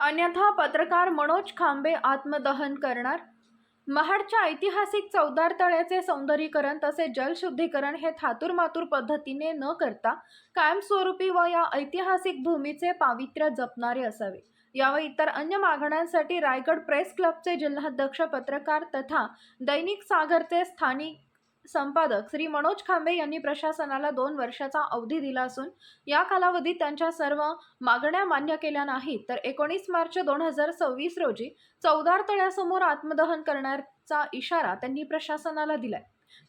अन्यथा पत्रकार मनोज खांबे आत्मदहन करणार? महाडच्या ऐतिहासिक चौदार तळ्याचे सौंदर्यीकरण तसे जलशुद्धीकरण हे थातुरमातुर पद्धतीने न करता कायमस्वरूपी व या ऐतिहासिक भूमीचे पावित्र्य जपणारे असावे. यावर इतर अन्य मागण्यांसाठी रायगड प्रेस क्लबचे जिल्हाध्यक्ष पत्रकार तथा दैनिक सागरचे स्थानिक संपादक श्री मनोज खांबे यांनी प्रशासनाला दोन वर्षाचा अवधी दिला असून या कालावधीत त्यांच्या सर्व मागण्या मान्य केल्या नाहीत. तर एकोणीस मार्च दोन हजार सव्वीस रोजी चौदार तळ्यासमोर आत्मदहन करण्याचा इशारा त्यांनी प्रशासनाला दिलाय.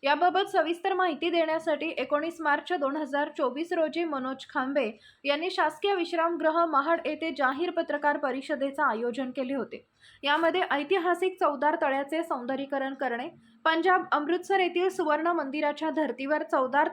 याबाबत सविस्तर माहिती देण्यासाठी एकोणीस मार्च दोन हजार चोवीस रोजी मनोज खांबे यांनी शासकीय विश्रामगृह महाड येथे जाहीर पत्रकार परिषदेचं आयोजन केले होते. यामध्ये ऐतिहासिक चौदार तळ्याचे सौंदर्यीकरण करणे पंजाब अमृतसर येथील सुवर्ण मंदिराच्या धर्तीवर चौदार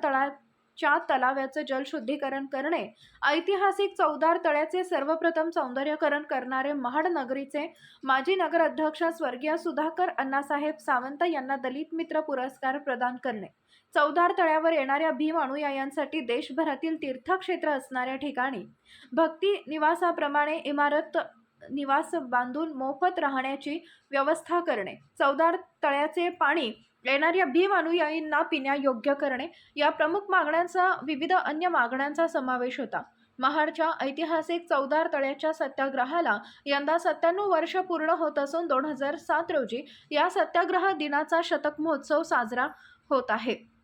तळाच्या तलाव्याचं जलशुद्धीकरण करणे ऐतिहासिक चौदार तळ्याचे सर्वप्रथम सौंदर्यकरण करणारे महाड नगरीचे माजी नगराध्यक्ष स्वर्गीय सुधाकर अण्णासाहेब सावंत यांना दलित मित्र पुरस्कार प्रदान करणे. चौदार तळ्यावर येणाऱ्या भीम अनुयायांसाठी देशभरातील तीर्थक्षेत्र असणाऱ्या ठिकाणी भक्ती निवासाप्रमाणे इमारत निवास बांधून मोफत राहण्याची व्यवस्था करणे. चौदार तळ्याचे पाणी येणाऱ्या भीम अनुयायींना पिण्यायोग्य करणे या प्रमुख मागण्यांचा विविध अन्य मागण्यांचा समावेश होता. महाडच्या ऐतिहासिक चौदार तळ्याच्या सत्याग्रहाला यंदा सत्त्याण्णव वर्ष पूर्ण होत असून दोन हजार सात रोजी या सत्याग्रह दिनाचा शतक महोत्सव साजरा होत आहे.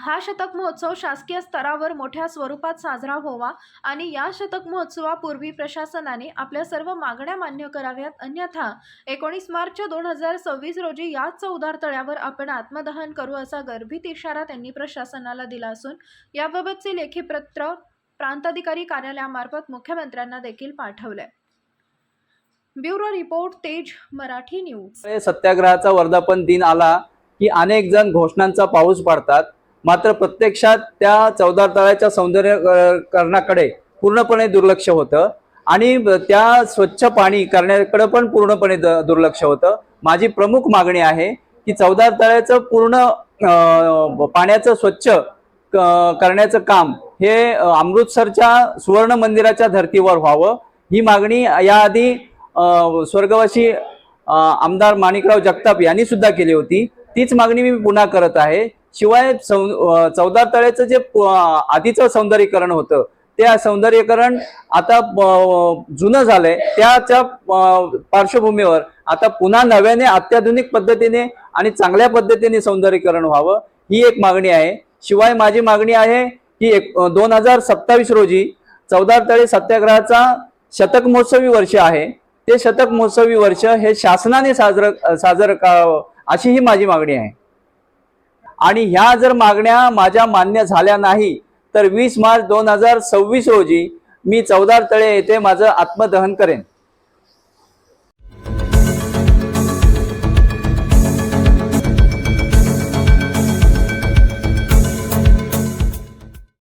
हा शतक महोत्सव शासकीय स्तरावर मोठ्या स्वरूपात साजरा व्हावा आणि या शतक महोत्सवापूर्वी प्रशासनाने आपल्या सर्व मागण्या मान्य कराव्यात. अन्यथा एकोणीस मार्च दोन हजार सव्वीस रोजी याच चौदार तळ्यावर आपण आत्मदहन करू असा गर्भित इशारा त्यांनी प्रशासनाला दिला असून याबाबतचे लेखी पत्र प्रांताधिकारी कार्यालयामार्फत मुख्यमंत्र्यांना देखील पाठवले. ब्युरो रिपोर्ट तेज मराठी न्यूज. सत्याग्रहाचा वर्धापन दिन आला की अनेक जण घोषणांचा पाऊस पाडतात. मात्र प्रत्यक्षात त्या चौदार तळ्याच्या सौंदर्यकरणाकडे पूर्णपणे दुर्लक्ष होतं. आणि त्या स्वच्छ पाणी करण्याकडे पण पूर्णपणे द- दुर्लक्ष होतं. माझी प्रमुख मागणी आहे की चौदार तळ्याचं पूर्ण पाण्याचं स्वच्छ क- करण्याचं काम हे अमृतसरच्या सुवर्ण मंदिराच्या धर्तीवर व्हावं. ही मागणी याआधी स्वर्गवासी आमदार माणिकराव जगताप यांनी सुद्धा केली होती. तीच मागणी मी पुन्हा करत आहे. शिवाय चौदा चौदार तळ्याचं जे आधीचं सौंदर्यीकरण होतं त्या सौंदर्यीकरण आता जुनं झालंय. त्याच्या पार्श्वभूमीवर आता पुन्हा नव्याने अत्याधुनिक पद्धतीने आणि चांगल्या पद्धतीने सौंदर्यीकरण व्हावं ही एक मागणी आहे. शिवाय माझी मागणी आहे की एक दोन हजार सत्तावीस रोजी चौदार तळे सत्याग्रहाचा शतक महोत्सवी वर्ष आहे. ते शतक महोत्सवी वर्ष हे शासनाने साजरं साजरं करावं अशी ही माझी मागणी आहे. आणि ह्या जर मागण्या माझ्या मान्य झाल्या नाही तर वीस मार्च दोन हजार सव्वीस रोजी मी चौदार तळे येथे माझं आत्मदहन करेन.